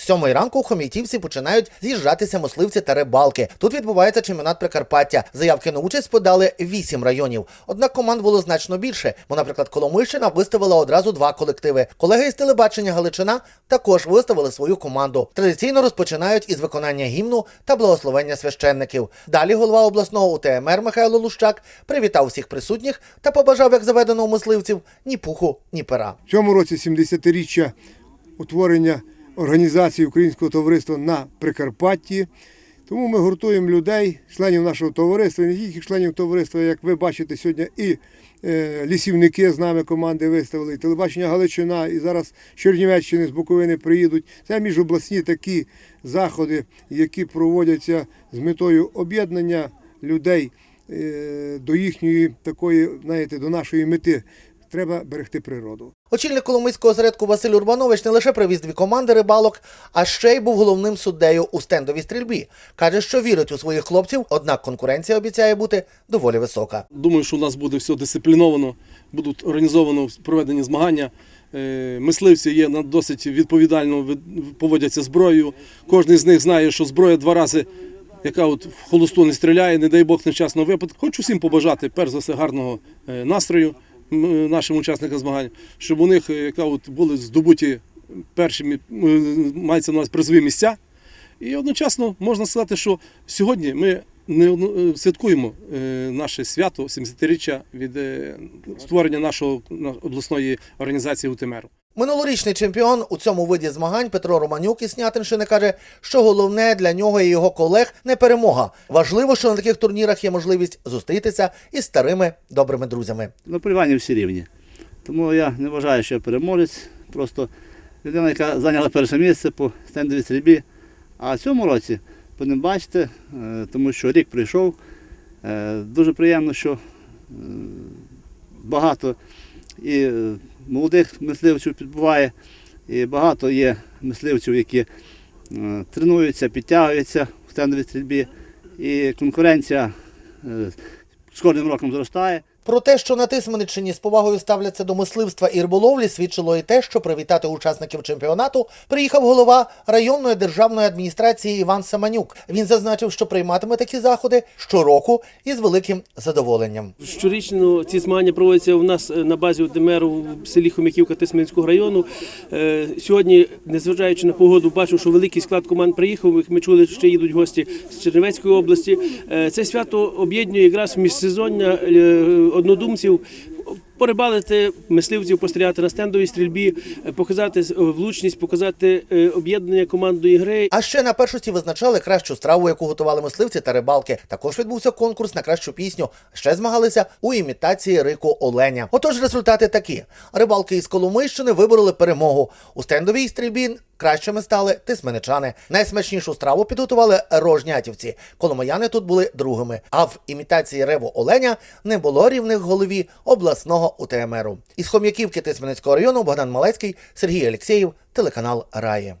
Сьомої ранку у Хом'ятівці починають з'їжджатися мисливці та рибалки. Тут відбувається чемпіонат Прикарпаття. Заявки на участь подали вісім районів. Однак команд було значно більше. Бо, наприклад, Коломийщина виставила одразу два колективи. Колеги із телебачення Галичина також виставили свою команду. Традиційно розпочинають із виконання гімну та благословення священників. Далі голова обласного УТМР Михайло Лущак привітав всіх присутніх та побажав, як заведено у мисливців, ні пуху, ні пера. В цьому році 70-річчя утворення організації Українського товариства на Прикарпатті. Тому ми гуртуємо людей, членів нашого товариства, не тільки членів товариства, як ви бачите сьогодні, і е, лісівники з нами команди виставили, і телебачення Галичина, і зараз з Чернівеччини, з Буковини приїдуть. Це міжобласні такі заходи, які проводяться з метою об'єднання людей е, до їхньої такої, знаєте, до нашої мети. Треба берегти природу. Очільник Коломийського осередку Василь Урбанович не лише привіз дві команди рибалок, а ще й був головним суддею у стендовій стрільбі. Каже, що вірить у своїх хлопців, однак конкуренція обіцяє бути доволі висока. Думаю, що у нас буде все дисципліновано, будуть організовано проведені змагання. Е, Мисливці є на- досить відповідально поводяться зброєю. Кожен з них знає, що зброя два рази, яка от в холосту не стріляє, не дай Бог нещасного випадку. Хочу всім побажати, перш за все, гарного е, настрою нашим учасникам змагань, щоб у них е, яка от були здобуті перші мається на нас призові місця. І одночасно можна сказати, що сьогодні ми не е, святкуємо е, наше свято 70-річчя від створення нашого обласної організації УТМР. Минулорічний чемпіон у цьому виді змагань Петро Романюк із Снятинщини каже, що головне для нього і його колег не перемога. Важливо, що на таких турнірах є можливість зустрітися із старими добрими друзями. На полюванні всі рівні. Тому я не вважаю, що я переможець. Просто людина, яка зайняла перше місце по стендовій стрільбі. А в цьому році будемо бачити, е, тому що рік прийшов. Е, Дуже приємно, що е, багато і молодих мисливців підбуває, і багато є мисливців, які е, тренуються, підтягуються в стендовій стрільбі. І конкуренція е, з кожним роком зростає. Про те, що на Тисмениччині з повагою ставляться до мисливства і риболовлі, свідчило і те, що привітати учасників чемпіонату приїхав голова районної державної адміністрації Іван Саманюк. Він зазначив, що прийматиме такі заходи щороку із великим задоволенням. Щорічно ці змагання проводяться у нас е, на базі ОДМР в селі Хомяківка Тисменського району. Е, Сьогодні, незважаючи на погоду, бачу, що великий склад команд приїхав. Ми чули, що ще їдуть гості з Чернівецької області. Е, Це свято об'єднує якраз міжсезоння однодумців. Порибалити мисливців, постріляти на стендовій стрільбі, показати влучність, показати е, об'єднання командної гри. А ще на першості визначали кращу страву, яку готували мисливці та рибалки. Також відбувся конкурс на кращу пісню. Ще змагалися у імітації рику Оленя. Отож, результати такі: рибалки із Коломийщини вибороли перемогу у стендовій стрільбі. Кращими стали тисменичани. Найсмачнішу страву підготували рожнятівці. Коломияни тут були другими. А в імітації реву Оленя не було рівних голові обласного УТМРу. Із Хом'яківки Тисменецького району Богдан Малецький, Сергій Алєксєєв, телеканал Раї.